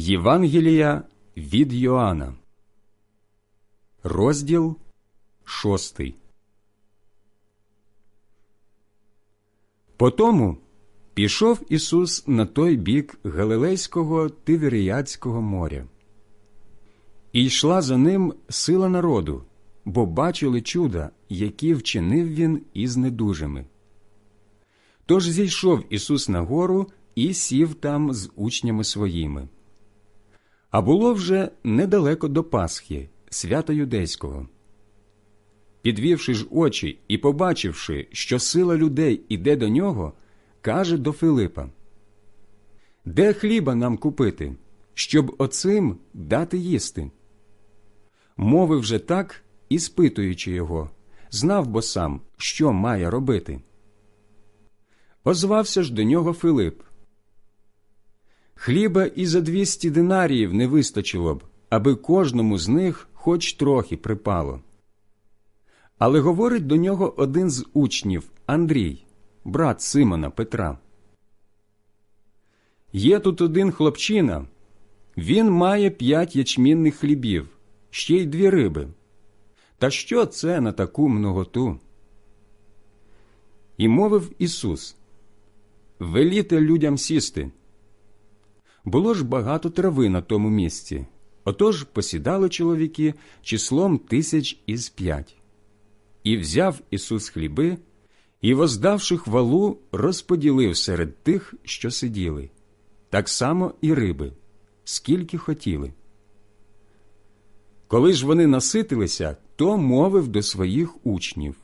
Євангелія від Йоанна, розділ шостий. Потому пішов Ісус на той бік Галилейського Тиверіядського моря. І йшла за ним сила народу, бо бачили чуда, які вчинив він із недужими. Тож зійшов Ісус на гору і сів там з учнями своїми. А було вже недалеко до Пасхи, свята юдейського. Підвівши ж очі і побачивши, що сила людей іде до нього, каже до Филипа: Де хліба нам купити, щоб оцим дати їсти? Мовив же так, і спитуючи його, знав бо сам, що має робити. Озвався ж до нього Филип. Хліба і за двісті динаріїв не вистачило б, аби кожному з них хоч трохи припало. Але говорить до нього один з учнів Андрій, брат Симона Петра. Є тут один хлопчина, він має п'ять ячмінних хлібів, ще й дві риби. Та що це на таку многоту? І мовив Ісус Веліте людям сісти. Було ж багато трави на тому місці, отож посідали чоловіки числом тисяч із п'ять. І взяв Ісус хліби, і, воздавши хвалу, розподілив серед тих, що сиділи, так само і риби, скільки хотіли. Коли ж вони наситилися, то мовив до своїх учнів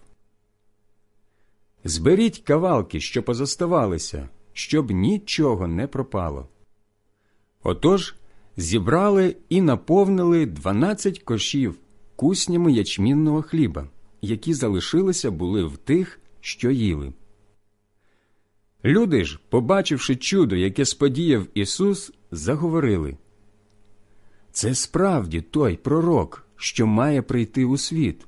Зберіть кавалки, що позоставалися, щоб нічого не пропало. Отож зібрали і наповнили дванадцять кошів куснями ячмінного хліба, які залишилися були в тих, що їли. Люди ж, побачивши чудо, яке сподіяв Ісус, заговорили Це справді той пророк, що має прийти у світ.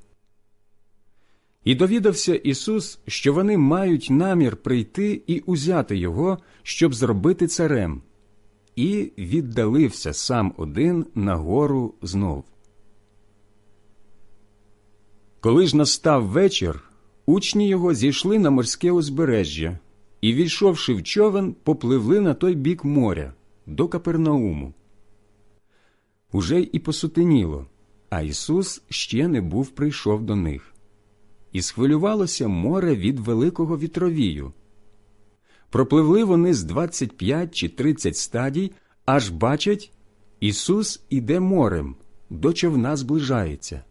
І довідався Ісус, що вони мають намір прийти і узяти Його, щоб зробити царем, і віддалився сам один на гору знов. Коли ж настав вечір, учні його зійшли на морське узбережжя і, війшовши в човен, попливли на той бік моря до Капернауму. Уже і посутеніло, а Ісус ще не був прийшов до них. І схвилювалося море від великого вітровію. Пропливли вони з 25 чи 30 стадій, аж бачать, Ісус іде морем, до човна зближається,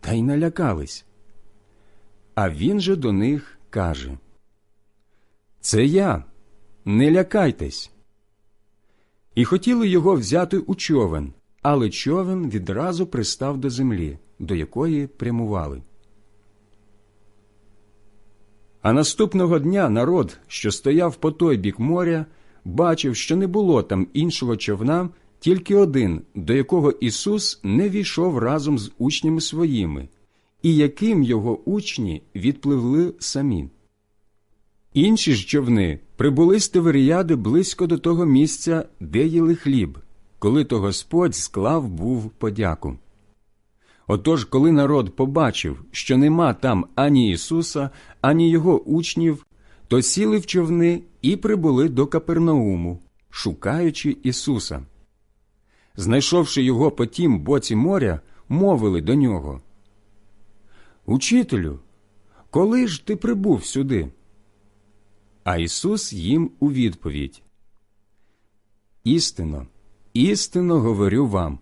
та й налякались. А він же до них каже Це я, не лякайтесь. І хотіли його взяти у човен, але човен відразу пристав до землі, до якої прямували. А наступного дня народ, що стояв по той бік моря, бачив, що не було там іншого човна, тільки один, до якого Ісус не війшов разом з учнями своїми, і яким його учні відпливли самі. Інші ж човни прибули з Тиверіяди близько до того місця, де їли хліб, коли то Господь склав був подяку. Отож, коли народ побачив, що нема там ані Ісуса, ані його учнів, то сіли в човни і прибули до Капернауму, шукаючи Ісуса. Знайшовши його по тім боці моря, мовили до нього Учителю, коли ж ти прибув сюди? А Ісус їм у відповідь Істинно, істинно говорю вам.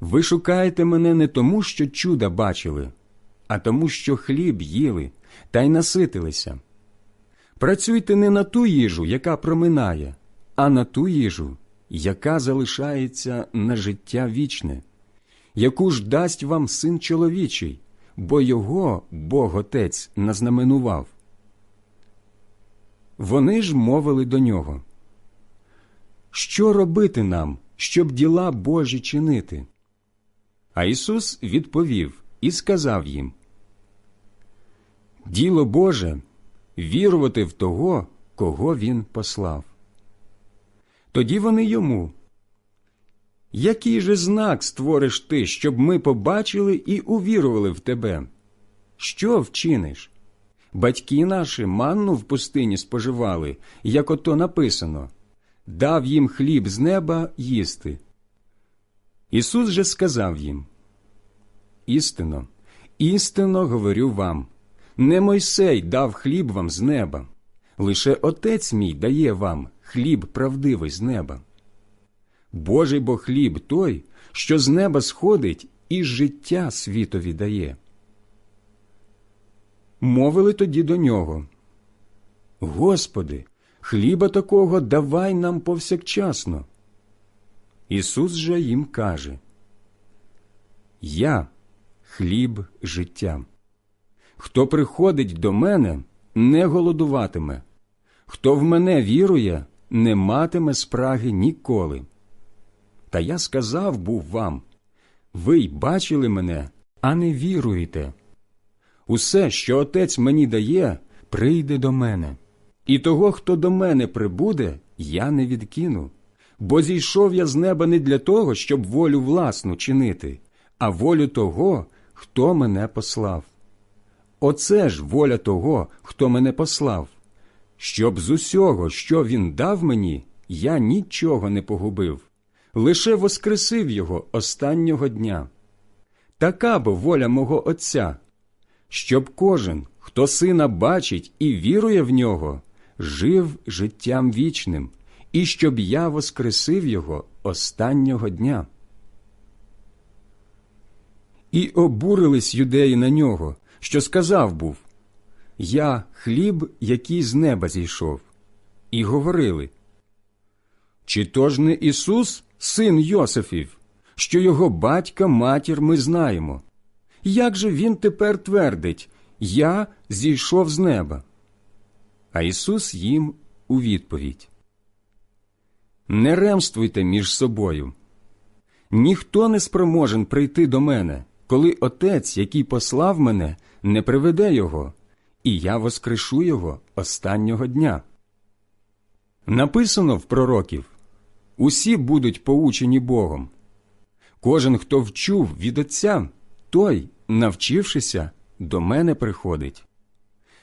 Ви шукаєте мене не тому, що чуда бачили, а тому, що хліб їли та й наситилися. Працюйте не на ту їжу, яка проминає, а на ту їжу, яка залишається на життя вічне, яку ж дасть вам син чоловічий, бо його Бог Отець назнаменував. Вони ж мовили до нього. Що робити нам, щоб діла Божі чинити? А Ісус відповів і сказав їм Діло Боже вірувати в того, кого Він послав. Тоді вони йому. Який же знак створиш ти, щоб ми побачили і увірували в тебе? Що вчиниш? Батьки наші манну в пустині споживали, як ото написано дав їм хліб з неба їсти. Ісус же сказав їм Істинно, істинно говорю вам не Мойсей дав хліб вам з неба, лише Отець мій дає вам хліб правдивий з неба. Божий бо хліб той, що з неба сходить і життя світові дає. Мовили тоді до нього Господи, хліба такого давай нам повсякчасно. Ісус же їм каже Я хліб життя. Хто приходить до мене, не голодуватиме, хто в мене вірує, не матиме спраги ніколи. Та я сказав був вам ви й бачили мене, а не віруєте. Усе, що отець мені дає, прийде до мене, і того, хто до мене прибуде, я не відкину. Бо зійшов я з неба не для того, щоб волю власну чинити, а волю того, хто мене послав. Оце ж воля того, хто мене послав, щоб з усього, що він дав мені, я нічого не погубив, лише воскресив його останнього дня. Така бо воля мого Отця, щоб кожен, хто сина бачить і вірує в нього, жив життям вічним, і щоб я воскресив його останнього дня. І обурились юдеї на нього, що сказав був Я хліб, який з неба зійшов, і говорили Чи то ж не Ісус, син Йосифів, що його батька матір ми знаємо? Як же він тепер твердить Я зійшов з неба? А Ісус їм у відповідь Не ремствуйте між собою. Ніхто не спроможен прийти до мене, коли Отець, який послав мене, не приведе його, і я воскрешу його останнього дня. Написано в пророків усі будуть поучені Богом. Кожен, хто вчув від Отця, той, навчившися, до мене приходить.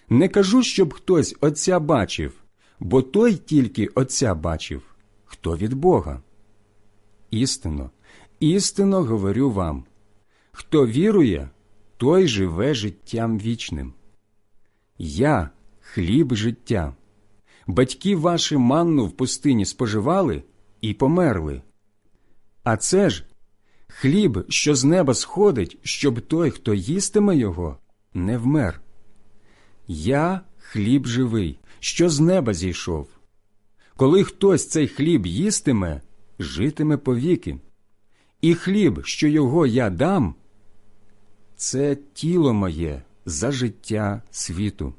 Не кажу, щоб хтось Отця бачив, бо той тільки Отця бачив, хто від Бога. Істинно, істинно говорю вам хто вірує, той живе життям вічним. Я хліб життя. Батьки ваші манну в пустині споживали і померли. А це ж хліб, що з неба сходить, щоб той, хто їстиме його, не вмер. Я хліб живий, що з неба зійшов. Коли хтось цей хліб їстиме, житиме повіки. І хліб, що його я дам, це тіло моє за життя світу.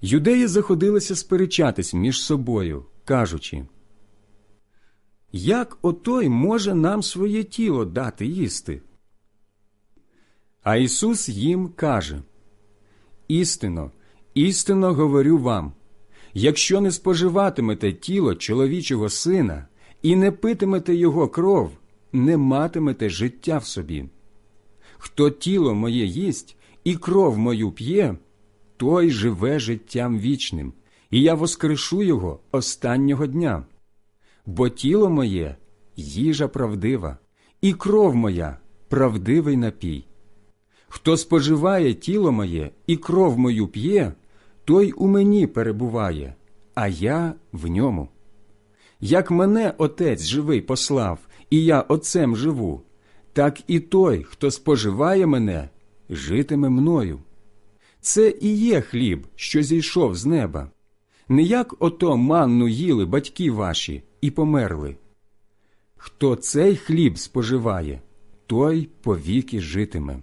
Юдеї заходилися сперечатись між собою, кажучи, Як отой може нам своє тіло дати їсти? А Ісус їм каже Істинно, істинно говорю вам, якщо не споживатимете тіло чоловічого сина і не питимете його кров, не матимете життя в собі. Хто тіло моє їсть і кров мою п'є, той живе життям вічним, і я воскрешу його останнього дня. Бо тіло моє їжа правдива, і кров моя правдивий напій. Хто споживає тіло моє і кров мою п'є, той у мені перебуває, а я в ньому. Як мене Отець живий послав, і я Отцем живу, так і той, хто споживає мене, житиме мною. Це і є хліб, що зійшов з неба. Не як ото манну їли батьки ваші і померли. Хто цей хліб споживає, той повіки житиме.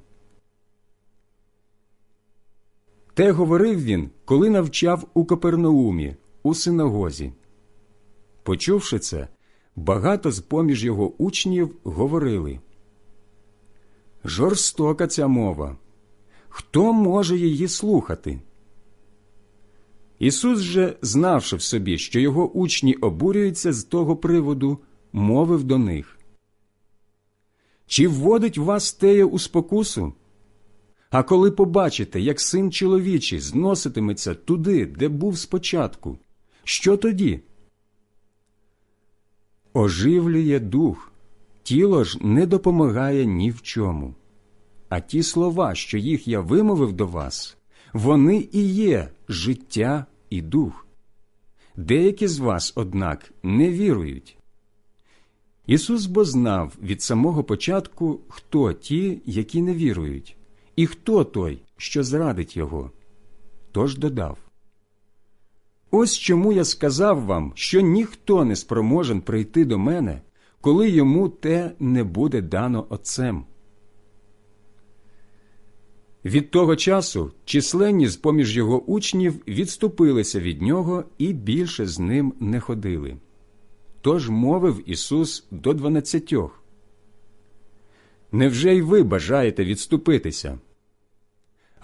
Те говорив він, коли навчав у Капернаумі, у синагозі. Почувши це, багато з поміж його учнів говорили Жорстока ця мова. Хто може її слухати? Ісус же, знавши в собі, що його учні обурюються з того приводу, мовив до них Чи вводить вас теє у спокусу? А коли побачите, як син чоловічий зноситиметься туди, де був спочатку, що тоді? Оживлює дух, тіло ж не допомагає ні в чому. А ті слова, що їх я вимовив до вас, вони і є життя і дух. Деякі з вас, однак, не вірують. Ісус бо знав від самого початку, хто ті, які не вірують, і хто той, що зрадить його. Тож додав Ось чому я сказав вам, що ніхто не спроможен прийти до мене, коли йому те не буде дано Отцем. Від того часу численні з поміж його учнів відступилися від нього і більше з ним не ходили. Тож мовив Ісус до дванадцятьох. Невже й ви бажаєте відступитися?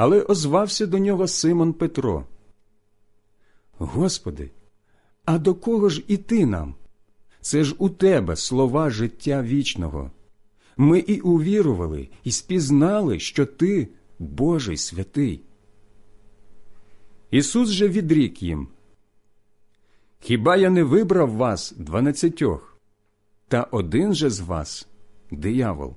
Але озвався до нього Симон Петро. Господи, а до кого ж іти нам? Це ж у тебе слова життя вічного. Ми і увірували, і спізнали, що ти Божий святий. Ісус же відрік їм. Хіба я не вибрав вас дванадцятьох, та один же з вас диявол?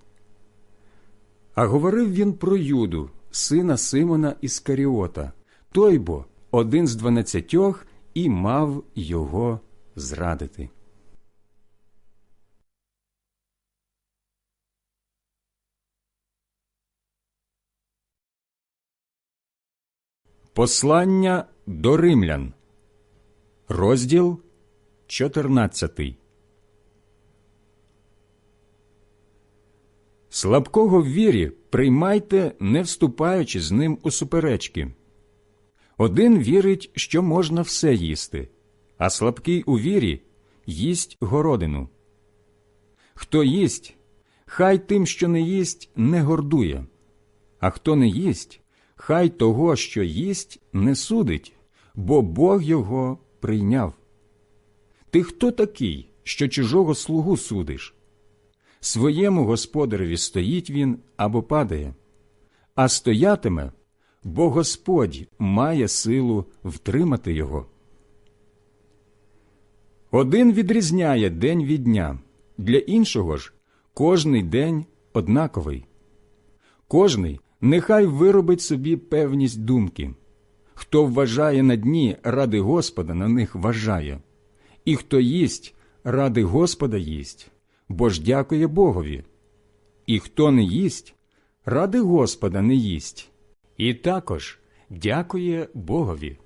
А говорив він про Юду, сина Симона Іскаріота, той бо один з дванадцятьох і мав його зрадити. Послання до римлян, розділ 14 Слабкого в вірі приймайте, не вступаючи з ним у суперечки. Один вірить, що можна все їсти, а слабкий у вірі їсть городину. Хто їсть, хай тим, що не їсть, не гордує, а хто не їсть, хай того, що їсть, не судить, бо Бог його прийняв. Ти хто такий, що чужого слугу судиш? Своєму господареві стоїть він або падає, а стоятиме, бо Господь має силу втримати його. Один відрізняє день від дня, для іншого ж кожний день однаковий. Кожний нехай виробить собі певність думки. Хто вважає на дні ради Господа, на них вважає, і хто їсть ради Господа їсть, бо ж дякує Богові. І хто не їсть, ради Господа не їсть, і також дякує Богові.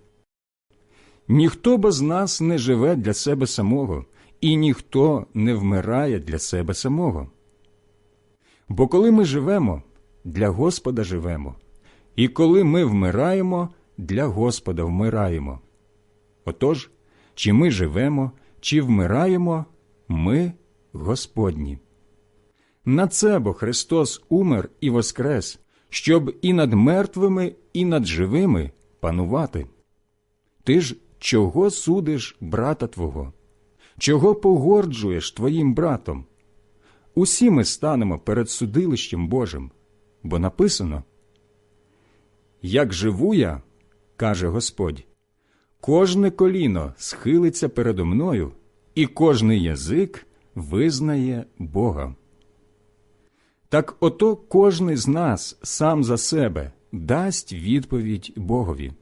Ніхто бо з нас не живе для себе самого, і ніхто не вмирає для себе самого. Бо коли ми живемо, для Господа живемо, і коли ми вмираємо, для Господа вмираємо. Отож, чи ми живемо, чи вмираємо, ми Господні. На це бо Христос умер і воскрес, щоб і над мертвими, і над живими панувати. Ти ж чого судиш брата Твого? Чого погорджуєш твоїм братом? Усі ми станемо перед судилищем Божим, бо написано Як живу я, каже Господь, кожне коліно схилиться передо мною, і кожний язик визнає Бога. Так ото кожний з нас сам за себе дасть відповідь Богові.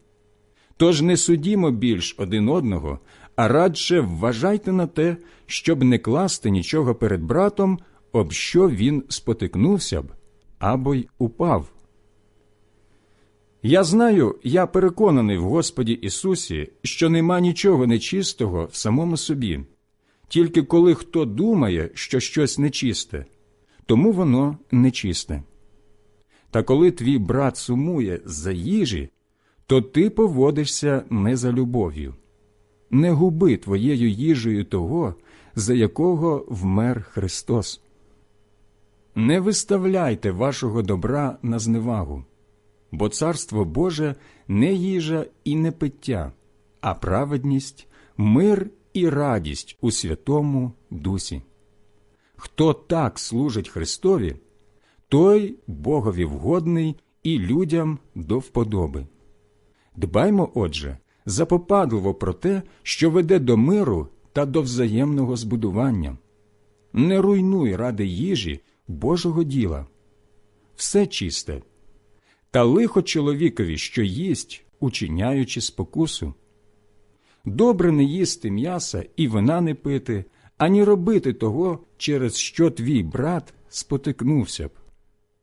Тож не судімо більш один одного, а радше вважайте на те, щоб не класти нічого перед братом, об що він спотикнувся б або й упав. Я знаю, я переконаний в Господі Ісусі, що нема нічого нечистого в самому собі, тільки коли хто думає, що щось нечисте, тому воно нечисте. Та коли твій брат сумує за їжі, то ти поводишся не за любов'ю. Не губи твоєю їжею того, за якого вмер Христос. Не виставляйте вашого добра на зневагу, бо Царство Боже не їжа і не пиття, а праведність, мир і радість у Святому Дусі. Хто так служить Христові, той Богові вгодний і людям до вподоби. Дбаймо, отже, запопадливо про те, що веде до миру та до взаємного збудування. Не руйнуй ради їжі Божого діла. Все чисте. Та лихо чоловікові, що їсть, учиняючи спокусу. Добре не їсти м'яса і вина не пити, ані робити того, через що твій брат спотикнувся б.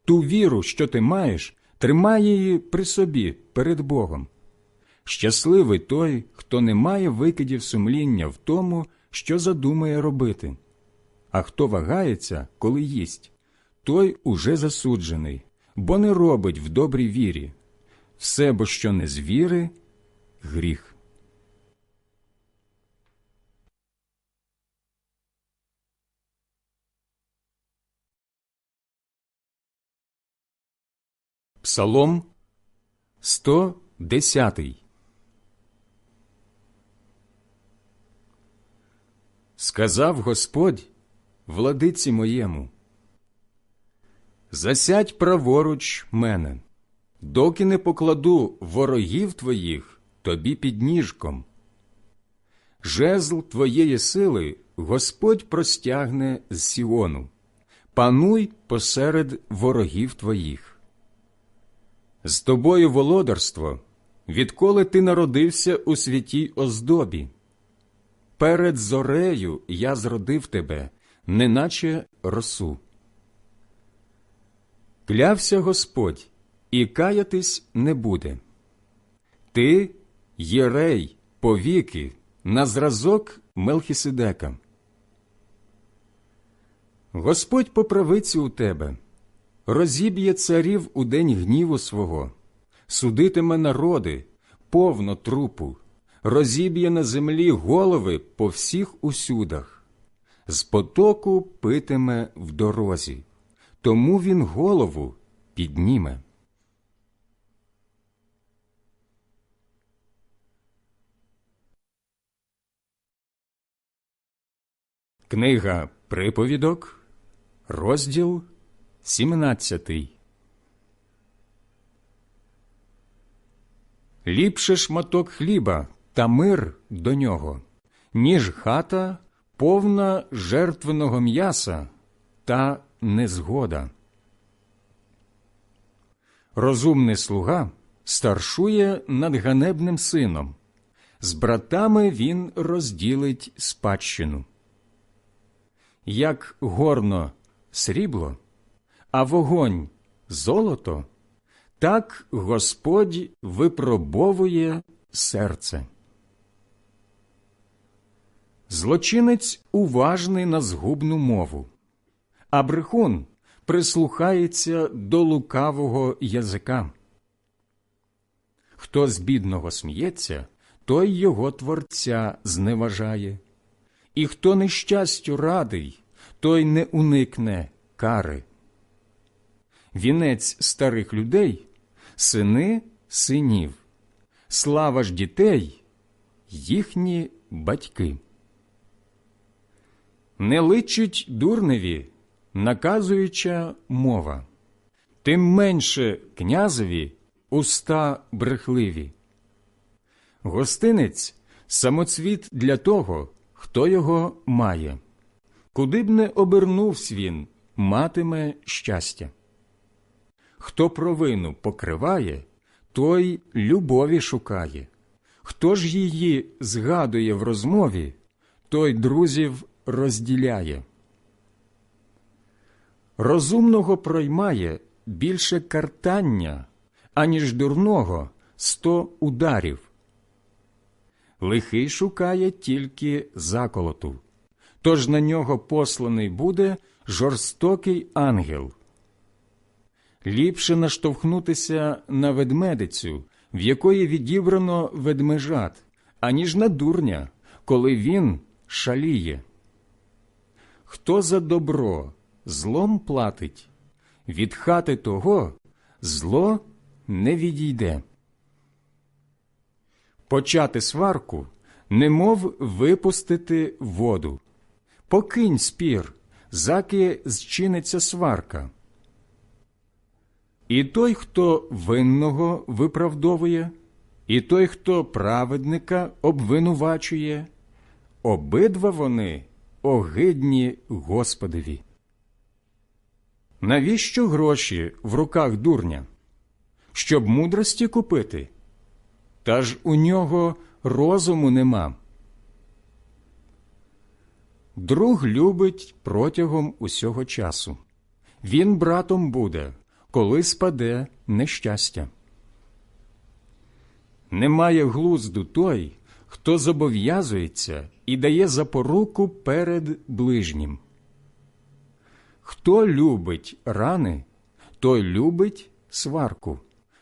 Ту віру, що ти маєш, тримай її при собі перед Богом. Щасливий той, хто не має викидів сумління в тому, що задумає робити. А хто вагається, коли їсть, той уже засуджений, бо не робить в добрій вірі. Все, бо що не з віри – гріх. Псалом 110 Сказав Господь владиці моєму, Засядь праворуч мене, доки не покладу ворогів твоїх тобі під ніжком. Жезл твоєї сили Господь простягне з Сіону, пануй посеред ворогів твоїх. З тобою володарство, відколи ти народився у святій оздобі. Перед зорею я зродив тебе, неначе росу. Клявся Господь, і каятись не буде. Ти єрей повіки, на зразок Мелхіседека. Господь по правиці у тебе, розіб'є царів у день гніву свого, судитиме народи, повно трупу, розіб'є на землі голови по всіх усюдах, з потоку питиме в дорозі, тому він голову підніме. Книга Приповідок, розділ 17 Ліпше шматок хліба та мир до нього, ніж хата повна жертвеного м'яса та незгода. Розумний слуга старшує над ганебним сином, з братами він розділить спадщину. Як горно срібло, а вогонь золото, так Господь випробовує серце. Злочинець уважний на згубну мову, а брехун прислухається до лукавого язика. Хто з бідного сміється, той його творця зневажає, і хто нещастю радий, той не уникне кари. Вінець старих людей сини синів, слава ж дітей їхні батьки. Не личить дурневі, наказуюча мова, тим менше князеві уста брехливі. Гостинець самоцвіт для того, хто його має. Куди б не обернувсь він, матиме щастя. Хто провину покриває, той любові шукає. Хто ж її згадує в розмові, той друзів розділяє. Розумного проймає більше картання, аніж дурного сто ударів. Лихий шукає тільки заколоту, тож на нього посланий буде жорстокий ангел. Ліпше наштовхнутися на ведмедицю, в якої відібрано ведмежат, аніж на дурня, коли він шаліє. Хто за добро злом платить, від хати того зло не відійде. почати сварку, немов випустити воду. Покинь спір, заки зчиниться сварка. І той, хто винного виправдовує, і той, хто праведника обвинувачує, обидва вони огидні Господові. Навіщо гроші в руках дурня? Щоб мудрості купити? Та ж у нього розуму нема. Друг любить протягом усього часу. Він братом буде, коли спаде нещастя. Немає глузду той, хто зобов'язується і дає запоруку перед ближнім. Хто любить рани, той любить сварку,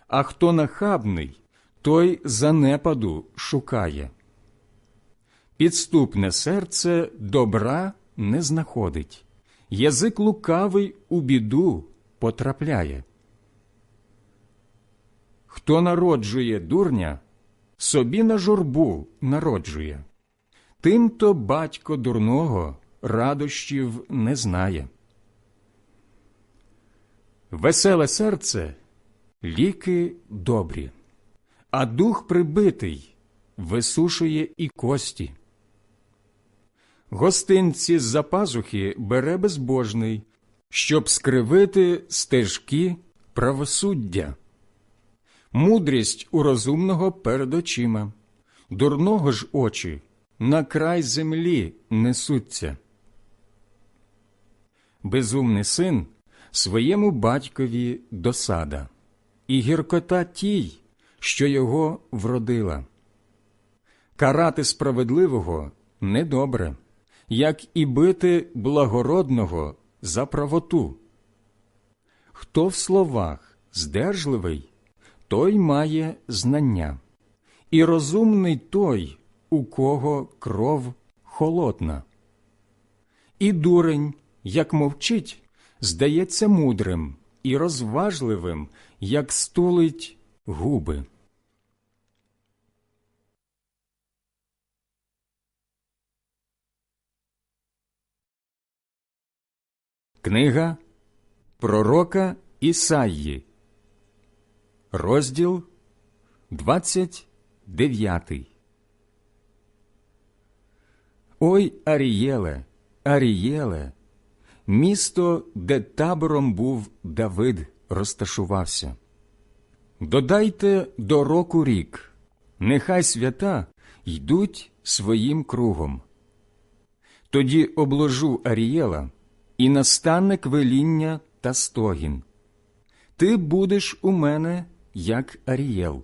а хто нахабний, той занепаду шукає. Підступне серце добра не знаходить, язик лукавий у біду потрапляє. Хто народжує дурня, собі на журбу народжує. Тимто батько дурного радощів не знає. Веселе серце ліки добрі, а дух прибитий висушує і кості. Гостинці з за пазухи бере безбожний, щоб скривити стежки правосуддя. Мудрість у розумного перед очима, дурного ж очі на край землі несуться. Безумний син своєму батькові досада, і гіркота тій, що його вродила. Карати справедливого недобре, як і бити благородного за правоту. Хто в словах здержливий, той має знання, і розумний той, у кого кров холодна. І дурень, як мовчить, здається мудрим і розважливим, як стулить губи. Книга Пророка Ісаї, розділ 29 Ой Арієле, Арієле, місто, де табором був Давид, розташувався. Додайте до року рік, нехай свята йдуть своїм кругом. Тоді обложу Арієла і настане квеління та стогін. Ти будеш у мене, як Арієл.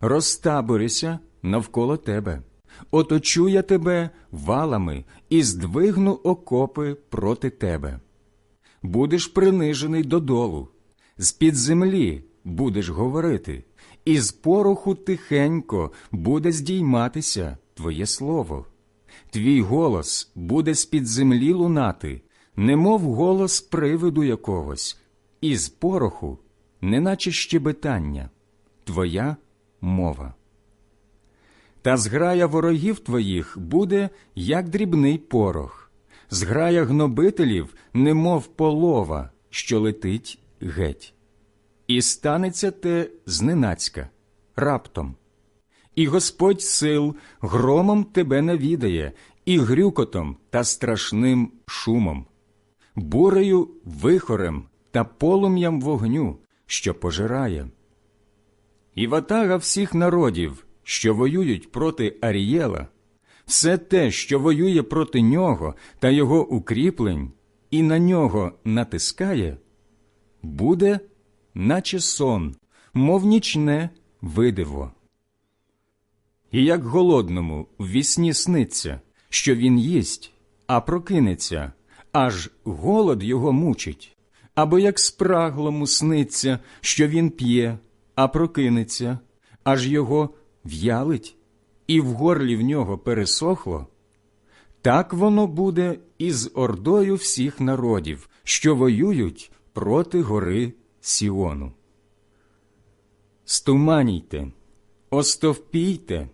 Розтаборися навколо тебе, оточу я тебе валами і здвигну окопи проти тебе. Будеш принижений додолу, з-під землі будеш говорити, і з пороху тихенько буде здійматися твоє слово. Твій голос буде з-під землі лунати, немов голос привиду якогось, і з пороху, неначе щебетання, твоя мова. Та зграя ворогів твоїх буде, як дрібний порох, зграя гнобителів, немов полова, що летить геть. І станеться те зненацька, раптом. І Господь сил громом тебе навідає, і грюкотом та страшним шумом, бурею вихорем та полум'ям вогню, що пожирає. І ватага всіх народів, що воюють проти Арієла, все те, що воює проти нього та його укріплень, і на нього натискає, буде, наче сон, мов нічне видиво. І як голодному в вісні сниться, що він їсть, а прокинеться, аж голод його мучить, або як спраглому сниться, що він п'є, а прокинеться, аж його в'ялить, і в горлі в нього пересохло, так воно буде і з ордою всіх народів, що воюють проти гори Сіону. Стуманійте, Остовпійте,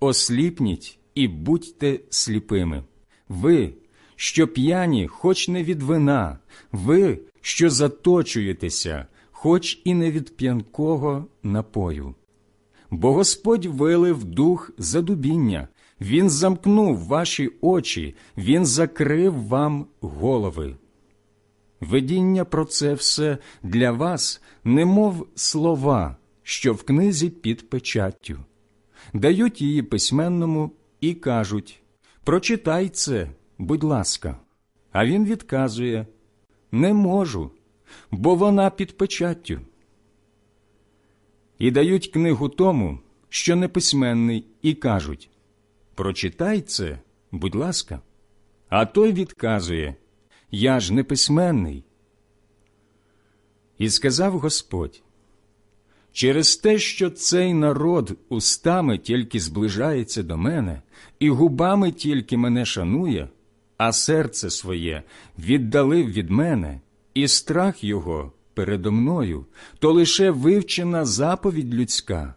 осліпніть і будьте сліпими. Ви, що п'яні, хоч не від вина, ви, що заточуєтеся, хоч і не від п'янкого напою. Бо Господь вилив дух задубіння, Він замкнув ваші очі, Він закрив вам голови. Видіння про це все для вас, немов слова, що в книзі під печаттю. Дають її письменному і кажуть Прочитай це, будь ласка. А він відказує Не можу, бо вона під печаттю. І дають книгу тому, що неписьменний, і кажуть Прочитай це, будь ласка. А той відказує Я ж не письменний. І сказав Господь Через те, що цей народ устами тільки зближається до мене, і губами тільки мене шанує, а серце своє віддалив від мене, і страх його передо мною, то лише вивчена заповідь людська.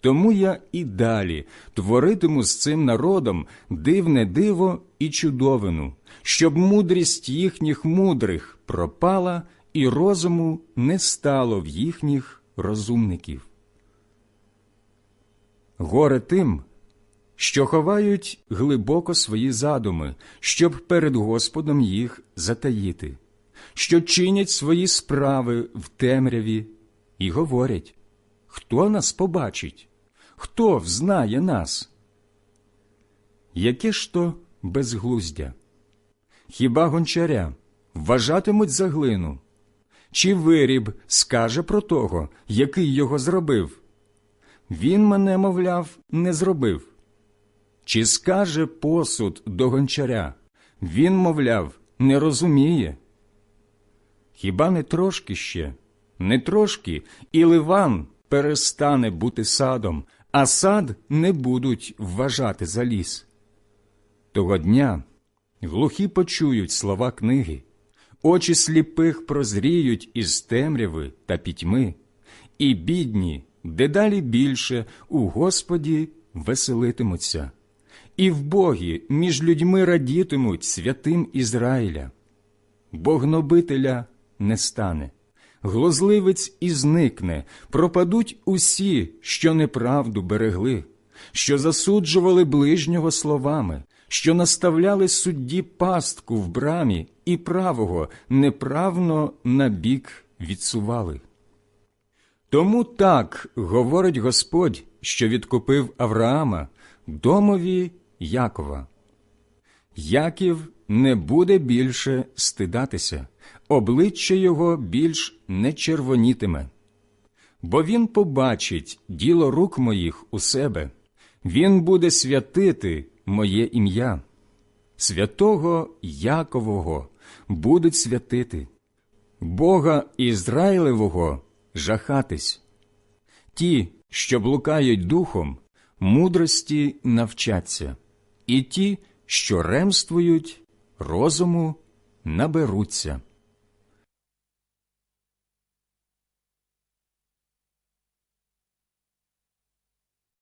Тому я і далі творитиму з цим народом дивне диво і чудовину, щоб мудрість їхніх мудрих пропала і розуму не стало в їхніх розумників. Горе тим, що ховають глибоко свої задуми, щоб перед Господом їх затаїти, що чинять свої справи в темряві і говорять Хто нас побачить? Хто взнає нас? Яке ж то безглуздя? Хіба гончаря вважатимуть за глину? Чи виріб скаже про того, який його зробив? Він мене, мовляв, не зробив. Чи скаже посуд до гончаря? Він, мовляв, не розуміє. Хіба не трошки ще, не трошки, і Ливан перестане бути садом, а сад не будуть вважати за ліс. Того дня глухі почують слова книги, очі сліпих прозріють із темряви та пітьми, і бідні дедалі більше у Господі веселитимуться, і в Богі між людьми радітимуть святим Ізраїля. Бо гнобителя не стане, глузливець і зникне, пропадуть усі, що неправду берегли, що засуджували ближнього словами, що наставляли судді пастку в брамі і правого неправно на бік відсували. Тому так говорить Господь, що відкупив Авраама, домові Якова. Яків не буде більше стидатися, обличчя його більш не червонітиме. Бо він побачить діло рук моїх у себе, він буде святити моє ім'я. Святого Якового будуть святити, Бога Ізраїлевого жахатись. Ті, що блукають духом, мудрості навчаться, і ті, що ремствують, розуму наберуться.